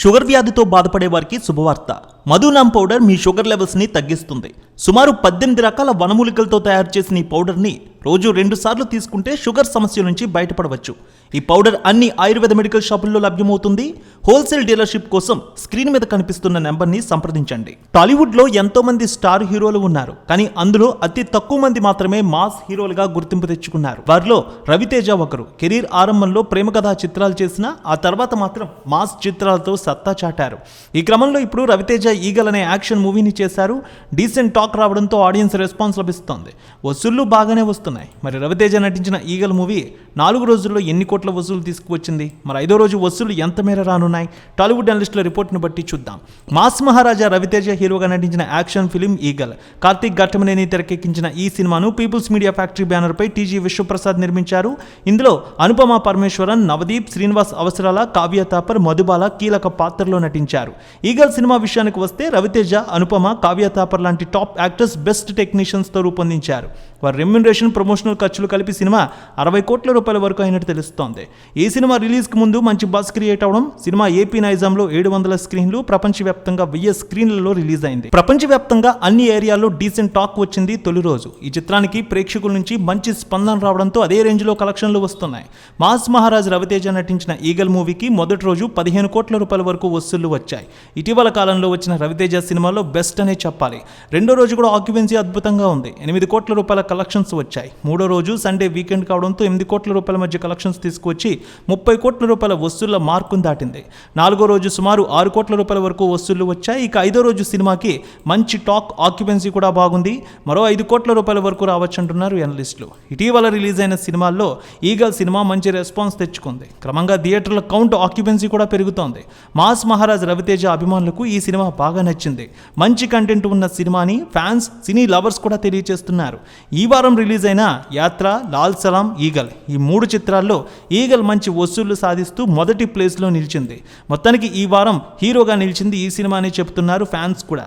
Sugar వ్యాధితో బాధపడే వారికి శుభవార్త. మధునామ్ పౌడర్ మీ షుగర్ లెవెల్స్ని తగ్గిస్తుంది. సుమారు పద్దెనిమిది రకాల వనమూలికలతో తయారు చేసిన ఈ పౌడర్ని రోజు రెండుసార్లు తీసుకుంటే షుగర్ సమస్య నుంచి బయటపడవచ్చు. ఈ పౌడర్ అన్ని ఆయుర్వేద మెడికల్ షాపుల్లో లభ్యమవుతుంది. హోల్సేల్ డీలర్షిప్ కోసం స్క్రీన్ మీద కనిపిస్తున్న నెంబర్ని సంప్రదించండి. టాలీవుడ్లో ఎంతో మంది స్టార్ హీరోలు ఉన్నారు. కానీ అందులో అతి తక్కువ మంది మాత్రమే మాస్ హీరోలుగా గుర్తింపు తెచ్చుకున్నారు. వారిలో రవితేజ ఒకరు. కెరీర్ ఆరంభంలో ప్రేమ కథా చిత్రాలు చేసిన ఆ తర్వాత మాత్రం మాస్ చిత్రాలతో సత్తా చాటారు. ఈ క్రమంలో ఇప్పుడు రవితేజ ఈగల్ అనే యాక్షన్ మూవీని చేశారు. డీసెంట్ టాక్ రావడంతో ఆడియన్స్ రెస్పాన్స్ లభిస్తోంది. వసూళ్ళు బాగానే వస్తున్నాయి. మరి రవితేజ నటించిన ఈగల్ మూవీ నాలుగు రోజుల్లో ఎన్ని కోట్ల వసూలు తీసుకువచ్చింది. మరి ఐదో రోజు వసూలు ఎంత మేర రానున్నాయి? టాలీవుడ్ అనలిస్టుల రిపోర్ట్ను బట్టి చూద్దాం. మాస్ మహారాజా రవితేజ హీరోగా నటించిన action film Eagle Karthik Ghattamaneni తెరకెక్కించిన ఈ సినిమాను పీపుల్స్ మీడియా ఫ్యాక్టరీ బ్యానర్పై టీజీ విశ్వప్రసాద్ నిర్మించారు. ఇందులో అనుపమ పరమేశ్వరన్ నవదీప్ శ్రీనివాస్ అవసరాల కావ్య తాపర్ మధుబాల కీలక పాత్రలో నటించారు. ఈగల్ సినిమా విషయానికి వస్తే రవితేజ అనుపమ కావ్య తాపర్ లాంటి టాప్ యాక్టర్స్ బెస్ట్ టెక్నీషియన్స్తో రూపొందించారు. వారి రెమ్యునరేషన్ ప్రమోషనల్ ఖర్చులు కలిపి సినిమా అరవై కోట్ల రూపాయల వరకు అయినట్టు తెలుస్తోంది. ఈ సినిమా రిలీజ్కి ముందు మంచి బస్ క్రియేట్ అవడం సినిమా ఏపీ నైజాంలో ఏడు వందల స్క్రీన్లు ప్రపంచవ్యాప్తంగా వెయ్యి స్క్రీన్లలో రిలీజ్ అయింది. ప్రపంచవ్యాప్తంగా అన్ని ఏరియాల్లో డీసెంట్ టాక్ వచ్చింది తొలి రోజు. ఈ చిత్రానికి ప్రేక్షకుల నుంచి మంచి స్పందన రావడంతో అదే రేంజ్లో కలెక్షన్లు వస్తున్నాయి. మాస్ మహారాజ్ రవితేజ నటించిన ఈగల్ మూవీకి మొదటి రోజు పదిహేను కోట్ల రూపాయల వరకు వసూళ్ళు వచ్చాయి. ఇటీవల కాలంలో వచ్చిన రవితేజ సినిమాలో బెస్ట్ అనే చెప్పాలి. రెండో రోజు కూడా ఆక్యుపెన్సీ అద్భుతంగా ఉంది. ఎనిమిది కోట్ల రూపాయల కలెక్షన్స్ వచ్చాయి. మూడో రోజు సండే వీకెండ్ కావడంతో ఎనిమిది కోట్ల రూపాయల మధ్య కలెక్షన్స్ తీసుకు తీసుకువచ్చి ముప్పై కోట్ల రూపాయల వసూళ్ళ మార్కును దాటింది. నాలుగో రోజు సుమారు ఆరు కోట్ల రూపాయల వరకు వసూళ్ళు వచ్చాయి. ఇక ఐదో రోజు సినిమాకి మంచి టాక్ ఆక్యుపెన్సీ కూడా బాగుంది. మరో ఐదు కోట్ల రూపాయల వరకు రావచ్చు అంటున్నారు ఎనలిస్టులు. ఇటీవల రిలీజ్ అయిన సినిమాల్లో ఈగల్ సినిమా మంచి రెస్పాన్స్ తెచ్చుకుంది. క్రమంగా థియేటర్ల కౌంట్ ఆక్యుపెన్సీ కూడా పెరుగుతోంది. మాస్ మహారాజ్ రవితేజ అభిమానులకు ఈ సినిమా బాగా నచ్చింది. మంచి కంటెంట్ ఉన్న సినిమాని ఫ్యాన్స్ సినీ లవర్స్ కూడా తెలియజేస్తున్నారు ఈ వారం రిలీజ్ అయిన యాత్ర లాల్ సలాం ఈగల్ ఈ మూడు చిత్రాల్లో ఈగల్ మంచి వసూళ్ళు సాధిస్తూ మొదటి ప్లేస్లో నిలిచింది. మొత్తానికి ఈ వారం హీరోగా నిలిచింది ఈ సినిమా అని చెప్తున్నారు ఫ్యాన్స్ కూడా.